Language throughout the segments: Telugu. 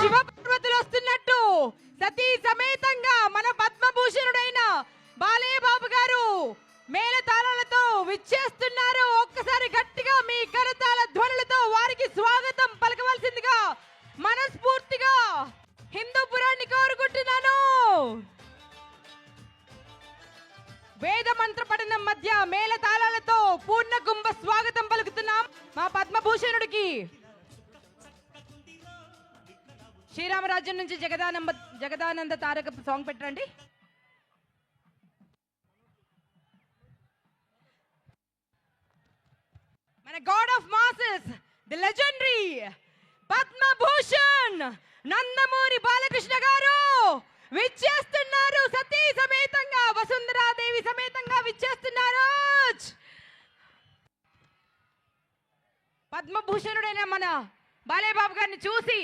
శివపార్వతులు వస్తున్నట్టు. సతీ సమేతంగా మన పద్మభూషణుడైన బాలయ్య బాబు గారు మేళ తాళాలతో విచ్చేస్తున్నారు. వేద మంత్ర పఠనం మధ్య మేళ తాళాలతో పూర్ణ కుంభ స్వాగతం పలుకుతున్నాం మా పద్మభూషణుడికి. శ్రీరామరాజ్యం నుంచి జగదానంద జగదానంద తారక సాంగ్ పెట్టండి. మన god of masses the legendary Padma Bhushan Nandamuri Balakrishna garu. విచ్చేస్తున్నారు. సతీ సమేతంగా వసుంధరాదేవి సమేతంగా విచ్చేస్తున్నారు. పద్మభూషణుడైన మన బాలేబాబు గారిని చూసి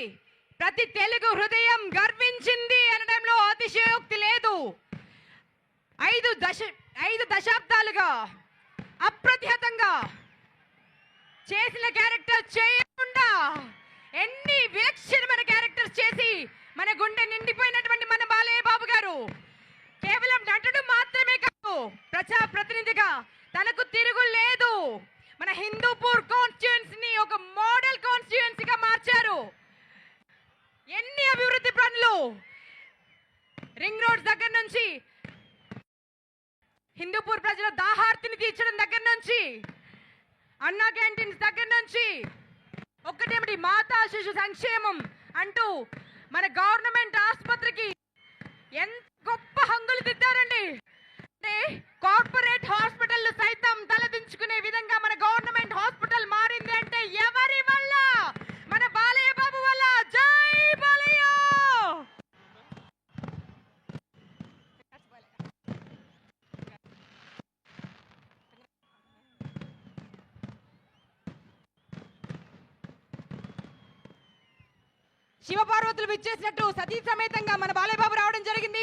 ప్రతి తెలుగు హృదయం గర్వించింది అనడంలో అతిశయోక్తి లేదు. ఐదు దశ ఐదు దశాబ్దాలుగా అప్రతిహతంగా చేసిన క్యారెక్టర్ చేయకుండా ఎన్ని విలక్షణమైన క్యారెక్టర్స్ చేసి మన గుండె నిండిపోయినటువంటి మన బాలయ్య బాబు గారు కేవలం నటుడు మాత్రమే ప్రజా ప్రతినిధిగా తనకు తిరుగు లేదు. మన హిందూపూర్ కాన్స్టిట్యుయెన్సీని ఒక మోడల్ కాన్స్టిట్యుయెన్సీగా మార్చారు. ఎన్ని అభివృద్ధి పనులు రింగ్ రోడ్ దగ్గర నుంచి హిందూపూర్ ప్రజల దాహార్తిని తీర్చడం దగ్గర నుంచి అన్నా క్యాంటీన్స్ దగ్గర నుంచి ఒక్కటేమిటి మాతా శిశు సంక్షేమం అంటూ మన గవర్నమెంట్ ఆసుపత్రికి ఎంత గొప్ప హంగులు దిద్దారండి అంటే కార్పొరేట్ హాస్పిటల్ సైతం తలదించుకునే విధంగా మన గవర్నమెంట్ హాస్పిటల్ మారింది అంటే ఎవరి వల్ల మన బాలయ్య బాబు వల్ల జై బాలయ్య శివపార్వతులు విచ్చేసినట్టు సతీ సమేతంగా మన బాలయ్య బాబు రావడం జరిగింది.